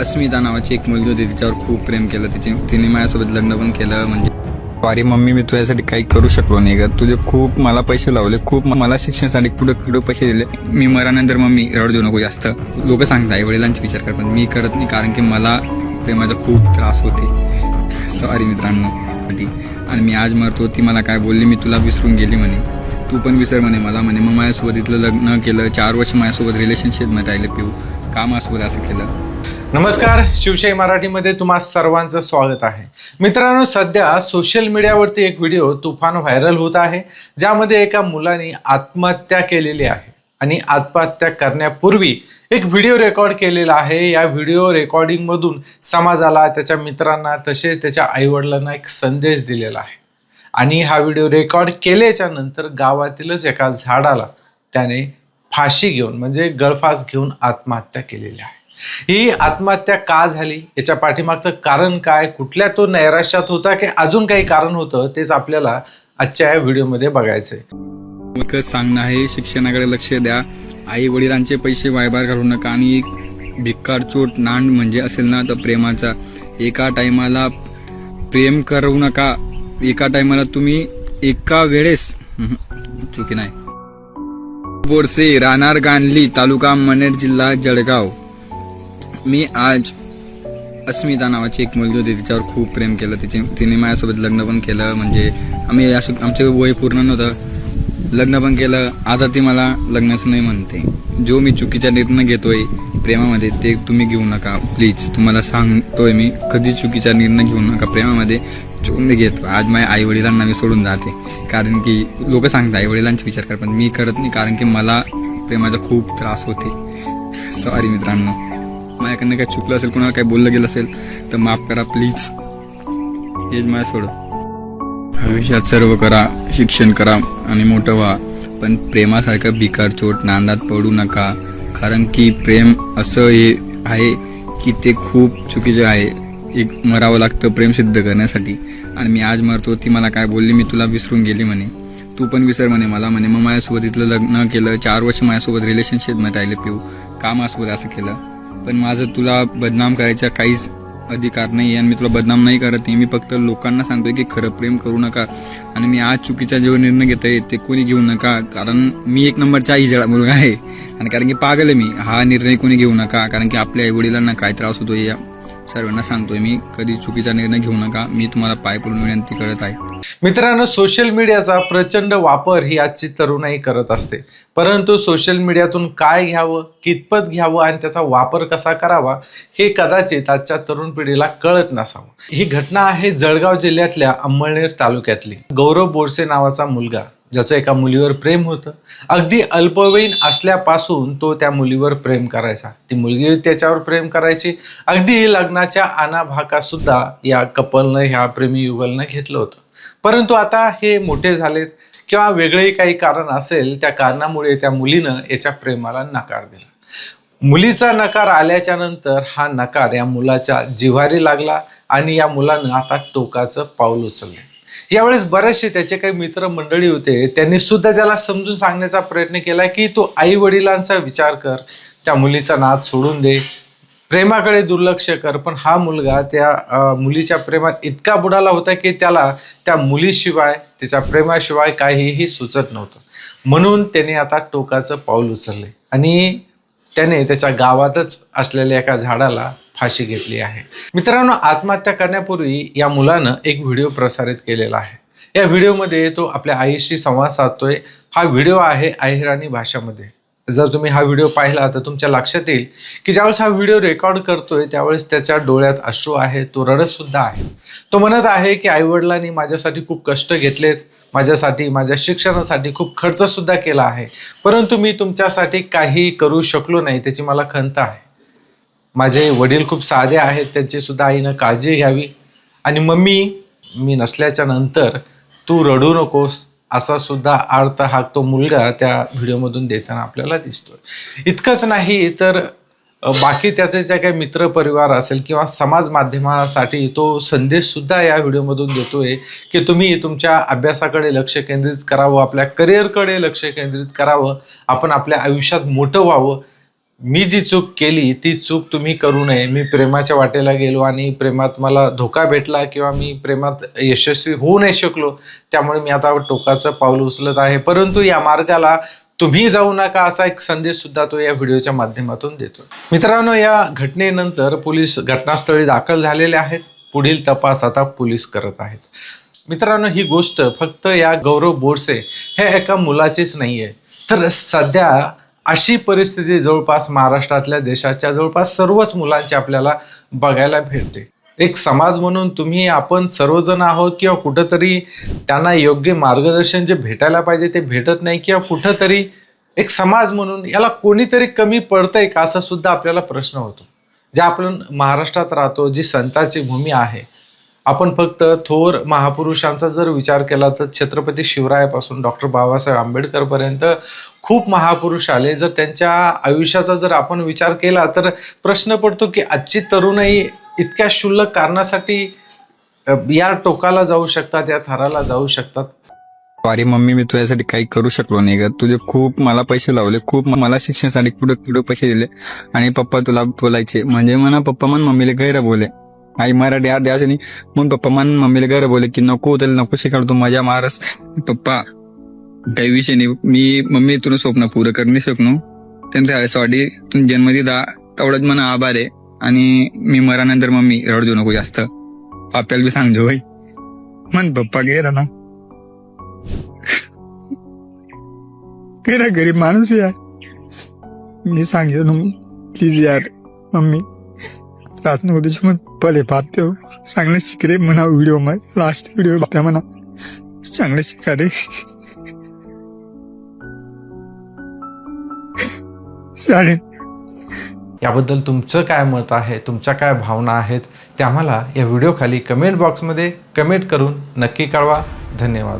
अस्मिता नावाची एक मुलगी होती तिच्यावर खूप प्रेम केलं. तिचे तिने माझ्यासोबत लग्न पण केलं म्हणजे सॉरी मम्मी मी तुझ्यासाठी काही करू शकलो नाही का तुझे खूप मला पैसे लावले खूप मला शिक्षणासाठी कुठं कुठं पैसे दिले. मी मरानंतर मम्मी रड देऊ नको जास्त. लोक सांगतात आई वडिलांचे विचार कर पण मी करत नाही कारण की मला प्रेमाचा खूप त्रास होते. सॉरी मित्रांनो. आणि मी आज मरतो ती मला काय बोलली? मी तुला विसरून गेली म्हणे. तू पण विसर म्हणे मला म्हणे. मग माझ्यासोबत इथलं लग्न केलं. चार वर्ष माझ्यासोबत रिलेशनशिपमध्ये राहिले पिऊ. का माझ्यासोबत असं केलं? नमस्कार शिवशाही मराठीमध्ये तुम्हा सर्वांचं स्वागत आहे. मित्रांनो सध्या सोशल मीडियावरती एक व्हिडिओ तुफान व्हायरल होत आहे ज्यामध्ये एका मुलाने आत्महत्या केलेली आहे आणि आत्महत्या करण्यापूर्वी एक व्हिडिओ रेकॉर्ड केलेला आहे. या व्हिडिओ रेकॉर्डिंगमधून समाजाला त्याच्या मित्रांना तसेच त्याच्या आईवडिलांना एक संदेश दिलेला आहे. आणि हा व्हिडिओ रेकॉर्ड केल्याच्यानंतर गावातीलच एका झाडाला त्याने फाशी घेऊन म्हणजे गळफास घेऊन आत्महत्या केलेली आहे. ही आत्महत्या का झाली? याच्या पाठीमागचं कारण काय? कुठल्या तो नैराश्यात होता की अजून काही कारण होतं? तेच आपल्याला आजच्या या व्हिडिओमध्ये बघायचंय. एकच सांगणं आहे शिक्षणाकडे लक्ष द्या. आई वडिलांचे पैसे वायबार घालू नका आणि भिक्कार चोट नांड म्हणजे असेल ना तर प्रेमाचा. एका टायमाला प्रेम करू नका. एका टायमाला तुम्ही एका वेळेस. चुकी नाही. बोरसे राहणार गांधली तालुका मनेर जिल्हा जळगाव. मी आज अस्मिता नावाची एक मुलगी होती तिच्यावर खूप प्रेम केलं. तिचे तिने माझ्यासोबत लग्न पण केलं. म्हणजे आम्ही असं आमचे वय पूर्ण नव्हतं. लग्न पण केलं. आता ती मला लग्नाचं नाही म्हणते. जो मी चुकीचा निर्णय घेतोय प्रेमामध्ये ते तुम्ही घेऊ नका. प्लीज तुम्हाला सांगतोय मी कधी चुकीचा निर्णय घेऊ नका प्रेमामध्ये. जो मी घेतो. आज माझ्या आई वडिलांना मी सोडून जाते. कारण की लोक सांगतात आई वडिलांचे विचार कर पण मी करत नाही. कारण की मला प्रेमाचा खूप त्रास होते. सॉरी मित्रांनो. माझ्याकडनं काही चुकलं असेल कोणाला काही बोललं गेलं असेल तर माफ करा प्लीज हेच माझ्या सोडं. भविष्यात सर्व करा शिक्षण करा आणि मोठं व्हा. पण प्रेमासारखं भिकार चोट नांदात पडू नका. कारण की प्रेम असं हे आहे की ते खूप चुकीचं आहे. एक मरावं लागतं प्रेम सिद्ध करण्यासाठी. आणि मी आज मरतो ती मला काय बोलली मी तुला विसरून गेली म्हणे. तू पण विसर म्हणे मला म्हणे. मग माझ्यासोबत इथलं लग्न केलं चार वर्ष माझ्यासोबत रिलेशनशिपमध्ये राहिले पिऊ. का माझ्यासोबत असं केलं? पण माझं तुला बदनाम करायचा काहीच अधिकार नाही आणि मी तुला बदनाम नाही करत आहे. मी फक्त लोकांना सांगतोय की खरं प्रेम करू नका आणि मी आज चुकीचा जो निर्णय घेतोय ते कोणी घेऊ नका कारण मी एक नंबरचा इजळा मुलगा आहे. आणि कारण की पागल आहे मी. हा निर्णय कोणी घेऊ नका कारण की आपल्या आईवडिलांना काय त्रास होतो या सर्वांना सांगतोय मी कधी चुकीचा निर्णय घेऊ नका मी तुम्हाला पाय पडून विनंती करत आहे. मित्रांनो सोशल मीडियाचा प्रचंड वापर ही आजची तरुणाई करत असते. परंतु सोशल मीडियातून काय घ्यावं कितपत घ्यावं आणि त्याचा वापर कसा करावा हे कदाचित आजच्या तरुण पिढीला कळत नसावं. ही घटना आहे जळगाव जिल्ह्यातल्या अंमळनेर तालुक्यातली. गौरव बोरसे नावाचा मुलगा. ज्याचं एका मुलीवर प्रेम होतं. अगदी अल्पवयीन असल्यापासून तो त्या मुलीवर प्रेम करायचा. ती मुलगी त्याच्यावर प्रेम करायची. अगदी लग्नाच्या आनाभाकासुद्धा या कपलनं ह्या प्रेमी युगलनं घेतलं होतं. परंतु आता हे मोठे झालेत किंवा वेगळेही काही कारण असेल त्या कारणामुळे त्या मुलीनं याच्या प्रेमाला नकार दिला. मुलीचा नकार आल्याच्यानंतर हा नकार या मुलाच्या जिव्हारी लागला आणि या मुलानं आता टोकाचं पाऊल उचललं. यावेळेस बरेचसे त्याचे काही मित्र मंडळी होते त्यांनी सुद्धा त्याला समजून सांगण्याचा प्रयत्न केला की तू आई वडिलांचा विचार कर त्या मुलीचा नाद सोडून दे प्रेमाकडे दुर्लक्ष कर पण हा मुलगा त्या मुलीच्या प्रेमात इतका बुडाला होता की त्याला त्या मुलीशिवाय तिच्या प्रेमाशिवाय काहीही सुचत नव्हतं. म्हणून त्याने आता टोकाचं पाऊल उचलले आणि त्याने त्याच्या गावातच असलेल्या एका झाडाला फाशी घेतली आहे. मित्रांनो आत्महत्या करण्यापूर्वी या मुलानं एक व्हिडिओ प्रसारित केलेला आहे. या व्हिडिओमध्ये तो आपल्या आईशी संवाद साधतोय. हा व्हिडिओ आहे अहिराणी भाषामध्ये. जर तुम्ही हा व्हिडिओ पाहिला तर तुमच्या लक्षात येईल की ज्यावेळेस हा व्हिडिओ रेकॉर्ड करतोय त्यावेळेस त्याच्या डोळ्यात अश्रू आहे तो रडत सुद्धा आहे. तो म्हणत आहे की आईवडिलांनी माझ्यासाठी खूप कष्ट घेतलेत माझ्यासाठी माझ्या शिक्षणासाठी खूप खर्च सुद्धा केला आहे. परंतु मी तुमच्यासाठी काही करू शकलो नाही त्याची मला खंत आहे. माझे वडील खूप साधे आहेत त्यांची सुद्धा आईनं काळजी घ्यावी. आणि मम्मी मी नसल्याच्या नंतर तू रडू नकोस असा सुद्धा अर्थ हा तो मुलगा त्या व्हिडिओमधून देताना आपल्याला दिसतोय. इतकंच नाही तर बाकी त्याचे ज्या काही मित्र परिवार असेल किंवा समाज माध्यमासाठी तो संदेश सुद्धा या व्हिडिओमधून देतोय की तुम्ही तुमच्या अभ्यासाकडे लक्ष केंद्रित करावं आपल्या करिअरकडे लक्ष केंद्रित करावं आपण आपल्या आयुष्यात मोठं व्हावं. मी जी चूक केली ती चूक तुम्ही करू नये. मी प्रेमाच्या वाटेला गेलो आणि प्रेमात मला धोका भेटला किंवा मी प्रेमात यशस्वी होऊ नाही शकलो त्यामुळे मी आता टोकाचं पाऊल उचलत आहे. परंतु या मार्गाला तुम्ही जाऊ नका असा एक संदेश सुद्धा तो या व्हिडिओच्या माध्यमातून देतो. मित्रांनो या घटनेनंतर पोलीस घटनास्थळी दाखल झालेले आहेत. पुढील तपास आता पोलीस करत आहेत. मित्रांनो ही गोष्ट फक्त या गौरव बोरसे हे एका मुलाचीच नाही आहे तर सध्या अशी परिस्थिती जवळपास महाराष्ट्रातल्या देशाच्या जवळपास सर्वच मुलांची आपल्याला बघायला भेटते. एक समाज म्हणून तुम्ही आपण सर्वजण आहोत किंवा कुठंतरी त्यांना योग्य मार्गदर्शन जे भेटायला पाहिजे ते भेटत नाही किंवा कुठंतरी एक समाज म्हणून याला कोणीतरी कमी पडतंय का असा सुद्धा आपल्याला प्रश्न होतो. जे आपण महाराष्ट्रात राहतो जी संताची भूमी आहे आपण फक्त थोर महापुरुषांचा जर विचार केला तर छत्रपती शिवरायापासून डॉक्टर बाबासाहेब आंबेडकरपर्यंत खूप महापुरुष आले. जर त्यांच्या आयुष्याचा जर आपण विचार केला तर प्रश्न पडतो की आजची तरुणाई इतक्या क्षुल्लक कारणासाठी या टोकाला जाऊ शकतात या थराला जाऊ शकतात? सॉरी मम्मी मी तुझ्यासाठी काही करू शकलो नाही ग. तुझे खूप मला पैसे लावले. खूप मला शिक्षणासाठी कुठे कुठे पैसे दिले. आणि पप्पा तुला बोलायचे. म्हणजे म्हणा पप्पा म्हण मम्मीला गैर बोले आई मराठी आठ द्यायचं नाही मग पप्पा मन मम्मीला घर बोले की नको त्याला नको शिकाड तू माझ्या महाराज पप्पा काही विषय नाही. मी मम्मी तुला स्वप्न पूर्ण कर मी स्वप्न. त्यांच्या सॉरी तुम्ही जन्म दिला. तेवढंच मला आभार आहे. आणि मी मरानंतर मम्मी रडजो नको जास्त. आपल्याला बी सांगजो भाई मन पप्पा गेला ना. तेरा गरीब माणूस यार. मी सांगितलं प्लीज यार मम्मी. प्रार्थना नको तुझी मग पले हो चांगलं शिक रे म्हणा व्हिडिओ मग लास्ट व्हिडिओ बघता म्हणा. चांगलं शिका रे. चालेल. याबद्दल तुमचं काय मत आहे? तुमच्या काय भावना आहेत? त्या आम्हाला या व्हिडिओ खाली कमेंट बॉक्समध्ये कमेंट करून नक्की कळवा. धन्यवाद.